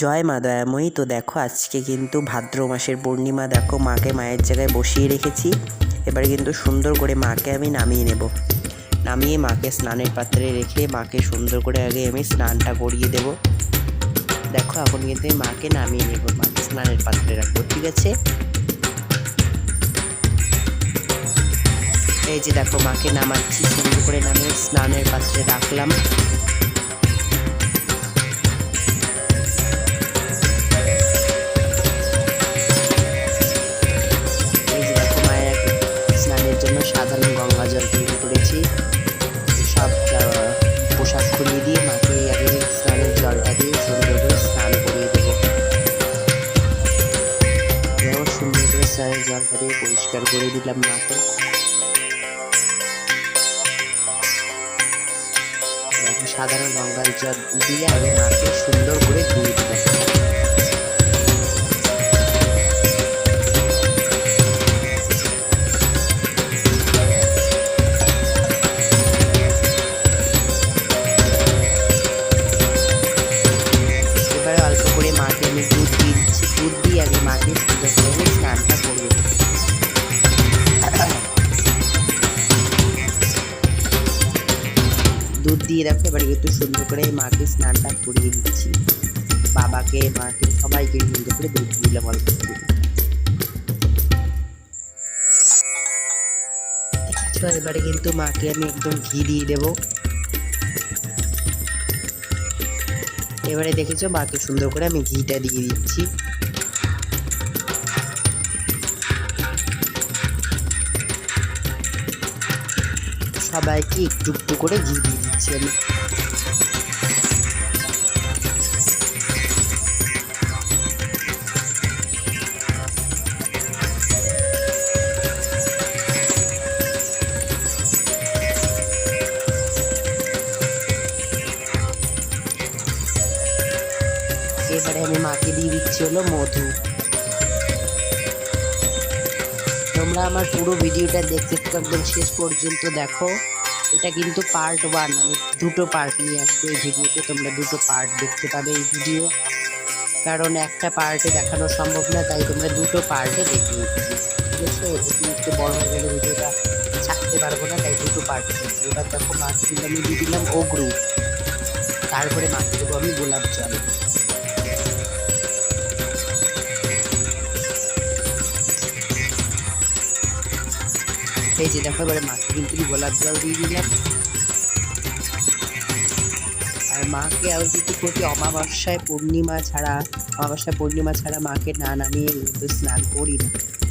জয় মা, দয়াময়ী। তো দেখো, আজকে কিন্তু ভাদ্র মাসের পূর্ণিমা, দেখো, মাকে মায়ের জায়গায় বসিয়ে রেখেছি। এবার কিন্তু সুন্দর করে মাকে আমি নামিয়ে নেব। নামিয়ে মাকে স্নানের পাত্রে রেখে মাকে সুন্দর করে আগে আমি স্নানটা করিয়ে দেব। দেখো, এখন কিন্তু মাকে নামিয়ে নেব, মাকে স্নানের পাত্রে রাখব, ঠিক আছে? এই যে দেখো, মাকে নামাচ্ছি, সুন্দর করে নামিয়ে স্নানের পাত্রে রাখলাম। করে দিলাম মাকে সাধারণ গঙ্গার জল দিয়ে আমি মাকে সুন্দর করে ধুয়ে দিলাম। মাকে স্নানটা করিয়ে দিচ্ছি। বাবাকে, মাকে, সবাইকে সুন্দর করে দুধ দিলাম অল্প একটু। এবারে কিন্তু মাকে আমি একদম ঘি দিয়ে দেবো। এবারে দেখেছ মাকে সুন্দর করে আমি ঘিটা দিয়ে দিচ্ছি। সবাইকে একটু একটু করে ঘি দিয়ে দিচ্ছি আমি। হলো মধু। তোমরা আমার পুরো ভিডিওটা দেখতে একদম শেষ পর্যন্ত দেখো। এটা কিন্তু পার্ট ওয়ান আমি দুটো পার্ট নিয়ে আসব এই ভিডিওতে, তোমরা দুটো পার্ট দেখতে পাবে এই ভিডিও। কারণ একটা পার্টে দেখানো সম্ভব না, তাই তোমরা দুটো পার্টে ঠিক আছে? একটু বড় হয়ে গেলে ভিডিওটা ছাড়তে পারব না, তাই দুটো পার্টে দেখবে। এবার দেখো মাকে কিন্তু আমি দিয়ে দিলাম অগ্রু। তারপরে মাকে দেবো আমি গোলাপ জল। এই যে দেখো এবারে মাকে কিন্তু গোলাপ জল দিয়ে দিলাম আর মাকে আমি কিন্তু প্রতি অমাবস্যায় পূর্ণিমা ছাড়া, অমাবস্যায় পূর্ণিমা ছাড়া মাকে না নামিয়ে কিন্তু স্নান করি না,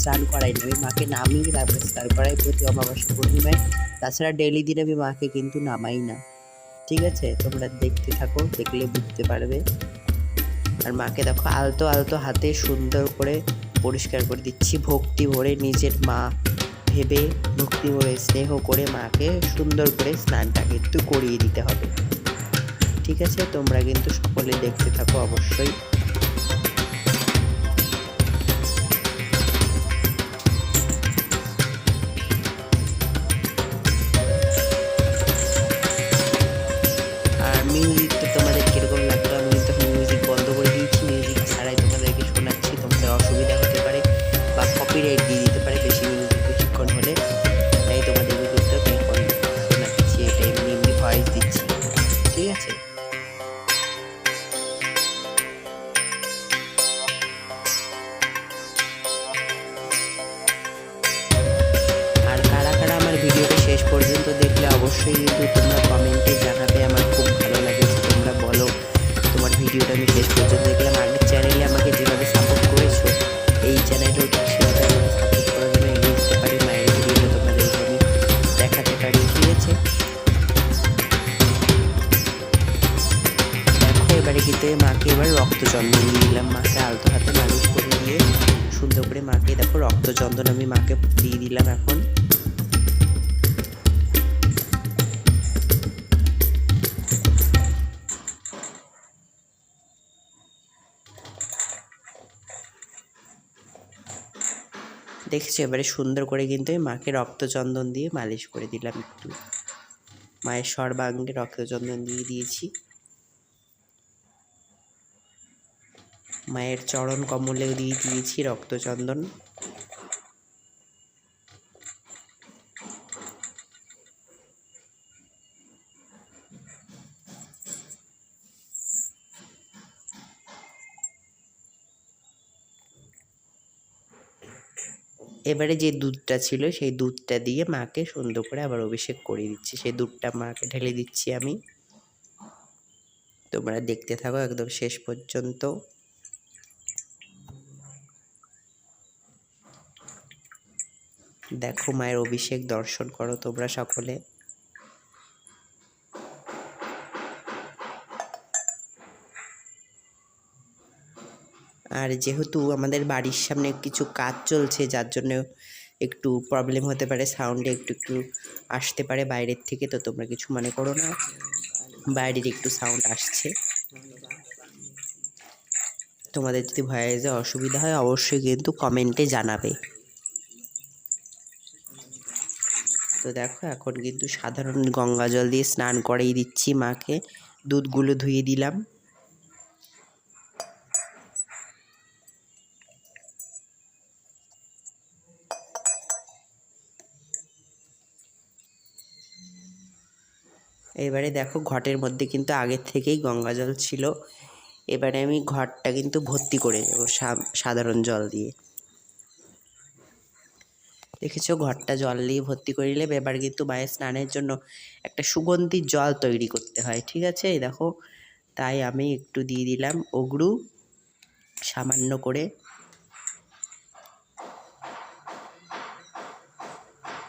স্নান করাই না। আমি মাকে নামিয়ে তারপরে স্নান করাই প্রতি অমাবস্যা পূর্ণিমায়। তাছাড়া ডেলি দিন আমি মাকে কিন্তু নামাই না। ঠিক আছে? তোমরা দেখতে থাকো, দেখলে বুঝতে পারবে। আর মাকে দেখো, আলতো আলতো হাতে সুন্দর করে পরিষ্কার করে দিচ্ছি। ভক্তি ভরে নিজের মা ভেবে ভক্তি ভরে স্নেহ করে মাকে সুন্দর করে স্নানটা কিন্তু করিয়ে দিতে হবে। ঠিক আছে? তোমরা কিন্তু সকলে দেখতে থাকো অবশ্যই। ভিডিওটা আমি শেষ পর্যন্ত দেখলাম আগের চ্যানেলে আমাকে যেভাবে সাপোর্ট করেছ, এই চ্যানেলেও সাপোর্ট করার জন্য এগিয়ে যেতে দেখো, এবারে কিন্তু মাকে এবার রক্তচন্দন দিয়ে দিলাম। মাকে আলতো হাতে মালিশ করে দিয়ে সুন্দর করে মাকে, দেখো রক্তচন্দন আমি মাকে দিয়ে দিলাম এখন। দেখেছ, এবারে সুন্দর করে কিন্তু আমি মাকে রক্তচন্দন দিয়ে মালিশ করে দিলাম একটু। মায়ের সর্বাঙ্গে রক্তচন্দন দিয়ে দিয়েছি। মায়ের চরণ কমলেও দিয়ে দিয়েছি রক্তচন্দন। এবারে যে দুধটা ছিল, সেই দুধটা দিয়ে মাকে সুন্দর করে আবার অভিষেক করে দিচ্ছি। সেই দুধটা মাকে ঢেলে দিচ্ছি আমি। তোমরা দেখতে থাকো একদম শেষ পর্যন্ত। দেখো মায়ের অভিষেক, দর্শন করো তোমরা সকলে। আর যেহেতু আমাদের বাড়ির সামনে কিছু কাজ চলছে, যার জন্য একটু প্রবলেম হতে পারে সাউন্ডে একটু একটু আসতে পারে বাইরের থেকে, তো তোমরা কিছু মনে করো না। বাইরের একটু সাউন্ড আসছে। তোমাদের যদি ভয়েসে অসুবিধা হয়, অবশ্যই কিন্তু কমেন্টে জানাবে। তো দেখো, এখন কিন্তু সাধারণ গঙ্গা জল দিয়ে স্নান করেই দিচ্ছি মাকে। দুধগুলো ধুয়ে দিলাম। এবারে দেখো ঘটের মধ্যে কিন্তু আগের থেকেই গঙ্গা জল ছিল। এবারে আমি ঘরটা কিন্তু ভর্তি করে দেবো সাধারণ জল দিয়ে। দেখেছ ঘরটা জল দিয়ে ভর্তি করে নিলে এবার কিন্তু মায়ের স্নানের জন্য একটা সুগন্ধি জল তৈরি করতে হয়, ঠিক আছে? দেখো, তাই আমি একটু দিয়ে দিলাম অগরু, সামান্য করে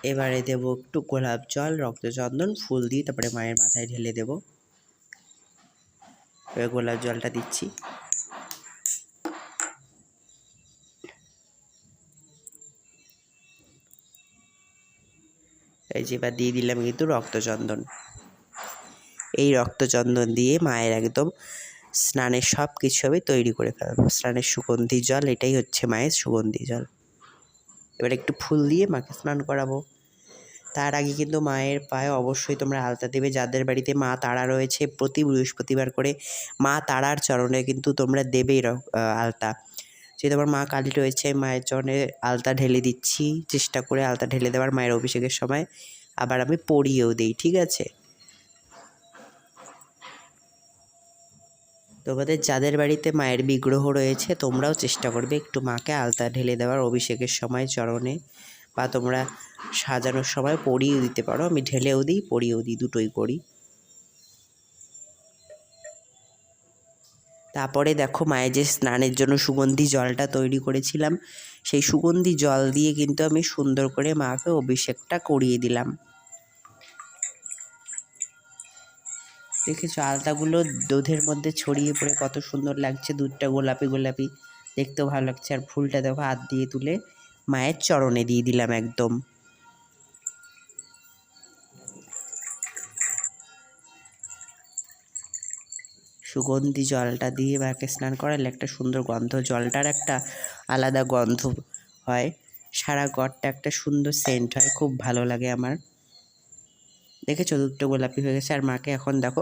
এবারে দেবো একটু গোলাপ জল রক্তচন্দন ফুল দিয়ে তারপরে মায়ের মাথায় ঢেলে দেবো। এবার গোলাপ জলটা দিচ্ছি। এই যে এবার দিয়ে দিলাম কিন্তু রক্তচন্দন এই রক্তচন্দন দিয়ে মায়ের একদম স্নানের সব কিছু আমি তৈরি করে ফেলব। স্নানের সুগন্ধি জল, এটাই হচ্ছে মায়ের সুগন্ধি জল। এবার একটু ফুল দিয়ে মাকে স্নান করাবো। তার আগে কিন্তু মায়ের পায়ে অবশ্যই তোমরা আলতা দেবে। যাদের বাড়িতে মা তারা রয়েছে, প্রতি বৃহস্পতিবার করে মা তারার চরণে কিন্তু তোমরা দেবেই আলতা। যে তোমার মা কালী রয়েছে, মায়ের চরণে আলতা ঢেলে দিচ্ছি। চেষ্টা করে আলতা ঢেলে দেওয়ার মায়ের অভিষেকের সময় আবার আমি পরিয়েও দিই, ঠিক আছে? তোমাদের যাদের বাড়িতে মায়ের বিগ্রহ রয়েছে, তোমরাও চেষ্টা করবে একটু মাকে আলতা ঢেলে দেওয়ার অভিষেকের সময় চরণে বা তোমরা সাজানোর সময় পরিয়েও দিতে পারো। আমি ঢেলেও দিই, পরিয়েও দিই, দুটোই করি। তারপরে দেখো মায়ের যে স্নানের জন্য সুগন্ধি জলটা তৈরি করেছিলাম, সেই সুগন্ধি জল দিয়ে কিন্তু আমি সুন্দর করে মাকে অভিষেকটা করিয়ে দিলাম। দেখেছ আলতাগুলো দুধের মধ্যে ছড়িয়ে পড়ে, কত সুন্দর লাগছে। দুধটা গোলাপি গোলাপি, দেখতেও ভালো লাগছে। আর ফুলটা দেখো হাত দিয়ে তুলে মায়ের চরণে দিয়ে দিলাম একদম। সুগন্ধি জলটা দিয়ে মাকে স্নান করালে একটা সুন্দর গন্ধ, জলটার একটা আলাদা গন্ধ হয়। সারা ঘরটা একটা সুন্দর সেন্ট হয়, খুব ভালো লাগে আমার। দেখেছ দুধটা গোলাপি হয়ে গেছে, আর মাকে এখন দেখো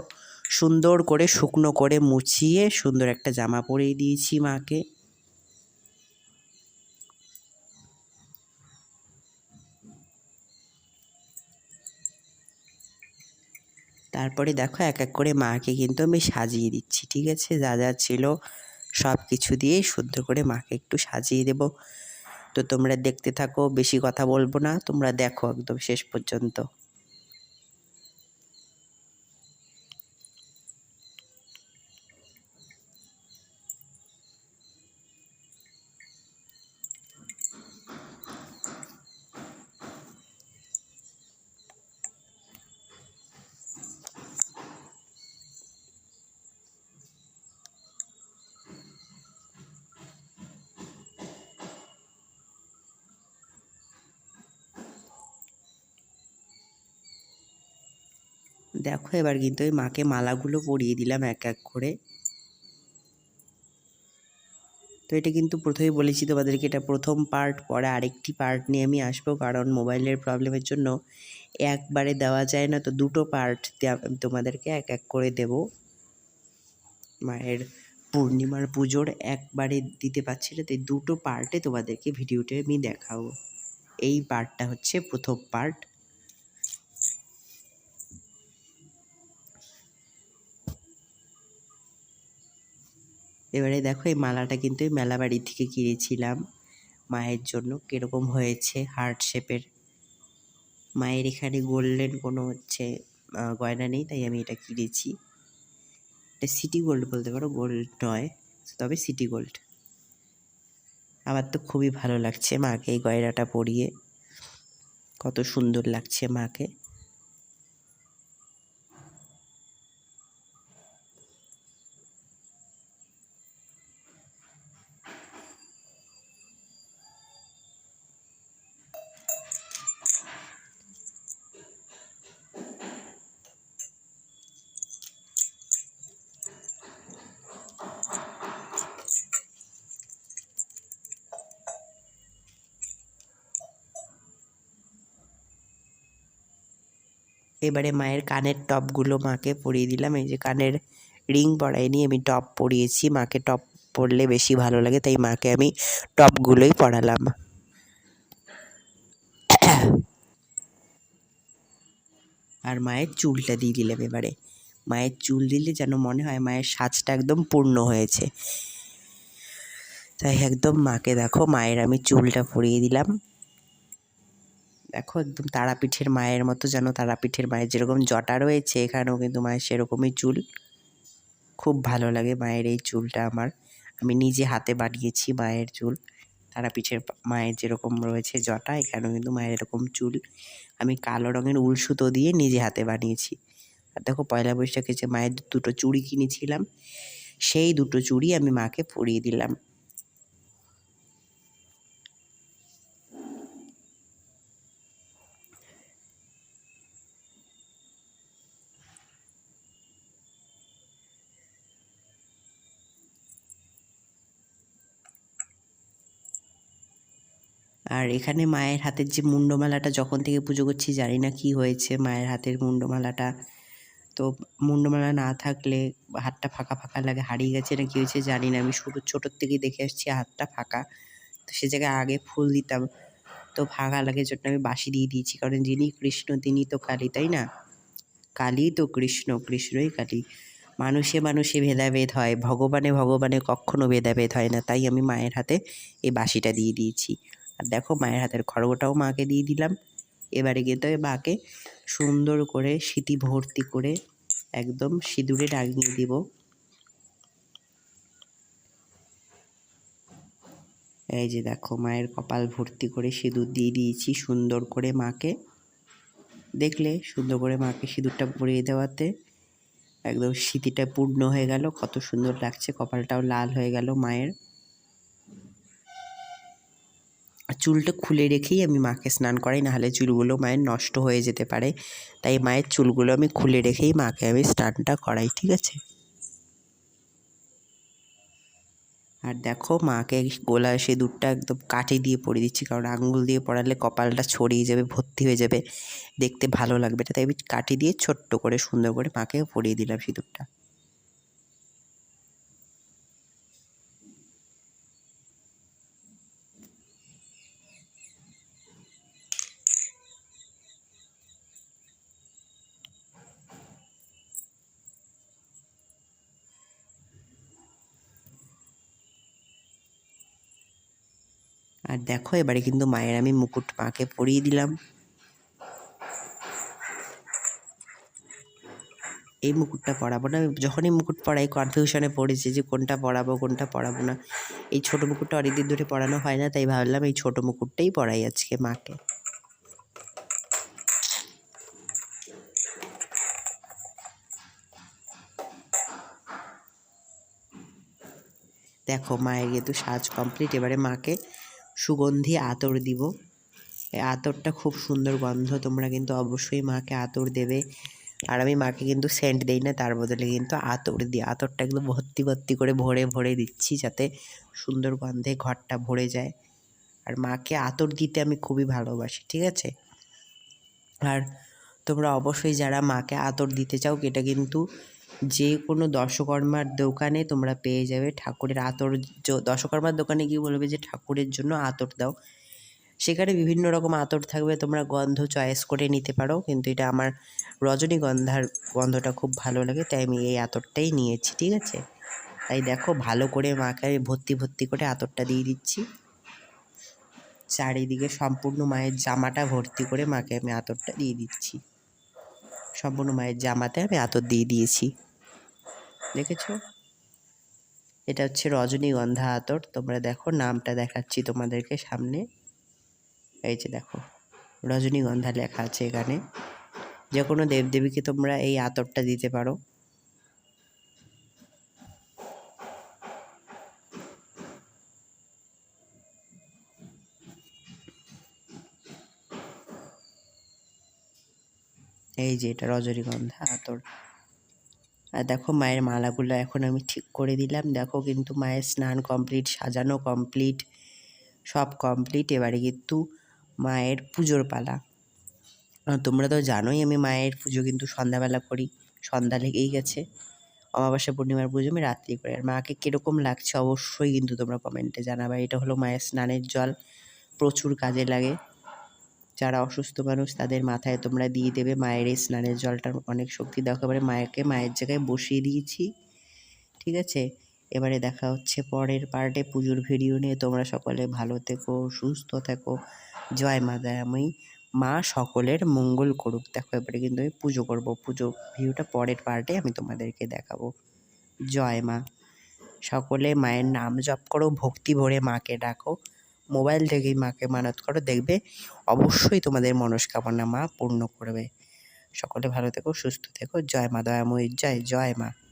সুন্দর করে শুকনো করে মুছিয়ে সুন্দর একটা জামা পরিয়ে দিয়েছি মাকে। তারপরে দেখো এক এক করে মাকে কিন্তু আমি সাজিয়ে দিচ্ছি, ঠিক আছে? যা যা ছিল সব কিছু দিয়ে সুন্দর করে মাকে একটু সাজিয়ে দেব। তো তোমরা দেখতে থাকো, বেশি কথা বলব না, তোমরা দেখো একদম শেষ পর্যন্ত। দেখো, এবার কিন্তু ওই মাকে মালাগুলো পরিয়ে দিলাম এক এক করে। তো এটা কিন্তু প্রথমেই বলেছি তোমাদেরকে, এটা প্রথম পার্ট পরে আরেকটি পার্ট নিয়ে আমি আসব, কারণ মোবাইলের প্রবলেমের জন্য একবারে দেওয়া যায় না। তো দুটো পার্ট তোমাদেরকে এক এক করে দেব। মায়ের পূর্ণিমার পুজোর একবারে দিতে পারছি না, তাই দুটো পার্টে তোমাদেরকে ভিডিওটা আমি দেখাবো। এই পার্টটা হচ্ছে প্রথম পার্ট এবারে দেখো এই মালাটা কিন্তু এই মেলাবাড়ি থেকে কিনেছিলাম। মায়ের জন্য কীরকম হয়েছে হার্ট শেপের মায়ের এখানে গোল্ডেন কোনো হচ্ছে গয়না নেই, তাই আমি এটা কিনেছি। এটা সিটি গোল্ড বলতে পারো গোল্ড নয়, তবে সিটি গোল্ড আমার তো খুবই ভালো লাগছে মাকে এই গয়নাটা পরিয়ে। কত সুন্দর লাগছে মাকে। এবারে মায়ের কানের টপগুলো মাকে পরিয়ে দিলাম। এই যে কানের রিং পরাইনি, আমি টপ পরিয়েছি। মাকে টপ পরলে বেশি ভালো লাগে, তাই মাকে আমি টপগুলোই পরালাম। আর মায়ের চুলটা দিয়ে দিলাম এবারে। মায়ের চুল দিলে যেন মনে হয় মায়ের সাজটা একদম পূর্ণ হয়েছে। তাই একদম মাকে দেখো, মায়ের আমি চুলটা পরিয়ে দিলাম। দেখো একদম তারাপীঠের মায়ের মতো যেন তারাপীঠের মায়ের যেরকম জটা রয়েছে এখানেও কিন্তু মায়ের সেরকমই চুল। খুব ভালো লাগে মায়ের এই চুলটা আমার। আমি নিজে হাতে বানিয়েছি মায়ের চুল। তারাপীঠের মায়ের যেরকম রয়েছে জটা, এখানেও কিন্তু মায়ের এরকম চুল। আমি কালো রঙের উল সুতো দিয়ে নিজে হাতে বানিয়েছি। আর দেখো পয়লা বৈশাখে যে মায়ের দুটো চুড়ি কিনেছিলাম, সেই দুটো চুড়ি আমি মাকে পরিয়ে দিলাম। আর এখানে মায়ের হাতের যে মুন্ডমালাটা, যখন থেকে পুজো করছি জানি না কি হয়েছে মায়ের হাতের মুন্ডমালাটা। তো মুন্ডমালা না থাকলে হাতটা ফাঁকা ফাঁকা লাগে, হারিয়ে গেছে না কি হয়েছে জানি না। আমি শুরু, ছোটোর থেকেই দেখে আসছি হাতটা ফাঁকা। তো সে জায়গায় আগে ফুল দিতাম। তো ফাঁকা লাগে জন্য আমি বাসি দিয়ে দিয়েছি। কারণ যিনি কৃষ্ণ, তিনি তো কালী, তাই না? কালী তো কৃষ্ণ, কৃষ্ণই কালী। মানুষে মানুষে ভেদাভেদ হয়। ভগবানে ভগবানে কখনো ভেদাভেদ হয় না। তাই আমি মায়ের হাতে এই বাসিটা দিয়ে দিয়েছি। আর দেখো মায়ের হাতের খড়গটাও মাকে দিয়ে দিলাম। এবারে ওই মাকে সুন্দর করে সিটি ভর্তি করে একদম সিঁদুরে রাঙিয়ে দিব। এই যে দেখো মায়ের কপাল ভর্তি করে সিঁদুর দিয়ে দিয়েছি সুন্দর করে মাকে। দেখলে সুন্দর করে মাকে সিঁদুরটা পরিয়ে দেওয়াতে একদম স্মৃতিটা পূর্ণ হয়ে গেল। কত সুন্দর লাগছে, কপালটাও লাল হয়ে গেল মায়ের। আর চুলটা খুলে রেখেই আমি মাকে স্নান করাই, নাহলে চুলগুলো মায়ের নষ্ট হয়ে যেতে পারে। তাই মায়ের চুলগুলো আমি খুলে রেখেই মাকে আমি স্নানটা করাই, ঠিক আছে? আর দেখো মাকে গোলা সিঁদুরটা একদম কাঠি দিয়ে পরিয়ে দিচ্ছি, কারণ আঙুল দিয়ে পড়ালে কপালটা ছড়িয়ে যাবে, ভর্তি হয়ে যাবে। দেখতে ভালো লাগবে তাই আমি কাঠি দিয়ে ছোট্ট করে সুন্দর করে মাকে পরিয়ে দিলাম সিঁদুরটা আর দেখো, এবারে কিন্তু মায়ের আমি মুকুট মাকে পরিয়ে দিলাম। এই মুকুটটা পরাবো না। যখনই মুকুট পরাই কনফিউশনে পড়েছি যে কোনটা পরাবো কোনটা পরাবো না। এই ছোট মুকুটটা অনেকদিন ধরে পরানো হয় না, তাই ভাবলাম এই ছোট মুকুটটাই পরাই আজকে মাকে। দেখো, মায়ের কিন্তু সাজ কমপ্লিট এবারে মাকে সুগন্ধি আতর দিব। আতরটা খুব সুন্দর গন্ধ, তোমরা কিন্তু অবশ্যই মাকে আতর দেবে। আর আমি মাকে কিন্তু সেন্ট দেই না, তার বদলে কিন্তু আতর দিই। আতরটা একদম ভর্তি ভর্তি করে ভরে ভরে দিচ্ছি যাতে সুন্দর গন্ধে ঘরটা ভরে যায়। আর মাকে আতর দিতে আমি খুবই ভালোবাসি, ঠিক আছে? আর তোমরা অবশ্যই যারা মাকে আতর দিতে চাও, এটা কিন্তু যে কোনো দশকর্মার দোকানে তোমরা পেয়ে যাবে ঠাকুরের আতর দশকর্মার দোকানে গিয়ে বলবে যে, ঠাকুরের জন্য আতর দাও। সেখানে বিভিন্ন রকম আতর থাকবে, তোমরা গন্ধ চয়েস করে নিতে পারো, কিন্তু এটা আমার রজনীগন্ধার গন্ধটা খুব ভালো লাগে, তাই আমি এই আতরটাই নিয়েছি, ঠিক আছে? তাই দেখো, ভালো করে মাকে আমি ভর্তি ভর্তি করে আতরটা দিয়ে দিচ্ছি। চারিদিকে সম্পূর্ণ মায়ের জামাটা ভর্তি করে মাকে আমি আতরটা দিয়ে দিচ্ছি। সম্পূর্ণ মায়ের জামাতে আমি আতর দিয়ে দিয়েছি। দেখেছ? এটা হচ্ছে রজনীগন্ধা আতর। তোমরা দেখো, নামটা দেখাচ্ছি তোমাদেরকে সামনে। এই যে দেখো, রজনীগন্ধা লেখা আছে এখানে। যে কোনো দেবদেবীকে তোমরা এই আতরটা দিতে পারো। এই যে এটা রজনীগন্ধা আতর। আর দেখো মায়ের মালাগুলো এখন আমি ঠিক করে দিলাম। দেখো কিন্তু মায়ের স্নান কমপ্লিট সাজানো কমপ্লিট সব কমপ্লিট এবারে কিন্তু মায়ের পুজোর পালা। তোমরা তো জানোই আমি মায়ের পুজো কিন্তু সন্ধ্যাবেলা করি। সন্ধ্যা লেগেই গেছে। অমাবস্যা পূর্ণিমার পুজো আমি রাত্রি করি। আর মাকে কীরকম লাগছে অবশ্যই কিন্তু তোমরা কমেন্টে জানাবে। এটা হলো মায়ের স্নানের জল। প্রচুর কাজে লাগে। যারা অসুস্থ মানুষ, তাদের মাথায় তোমরা দিয়ে দেবে মায়ের এই স্নানের জলটার অনেক শক্তি দেখো এবারে মায়েরকে মায়ের জায়গায় বসিয়ে দিয়েছি। ঠিক আছে? এবারে দেখা হচ্ছে পরের পার্টে পুজোর ভিডিও নিয়ে। তোমরা সকলে ভালো থেকো, সুস্থ থেকো। জয় মা দয়াময়ী। মা সকলের মঙ্গল করুক। দেখো, এবারে কিন্তু আমি পুজো করব। পুজো ভিডিওটা পরের পার্টে আমি তোমাদেরকে দেখাবো। জয় মা। সকলে মায়ের নাম জপ করো, ভক্তি ভরে মাকে ডাকো। মোবাইল থেকেই মাকে মানত করো, দেখবে অবশ্যই তোমাদের মনস্কামনা মা পূর্ণ করবে। সকলে ভালো থেকো, সুস্থ থেকো। জয় মা দয়াময়ীর জয় জয় মা।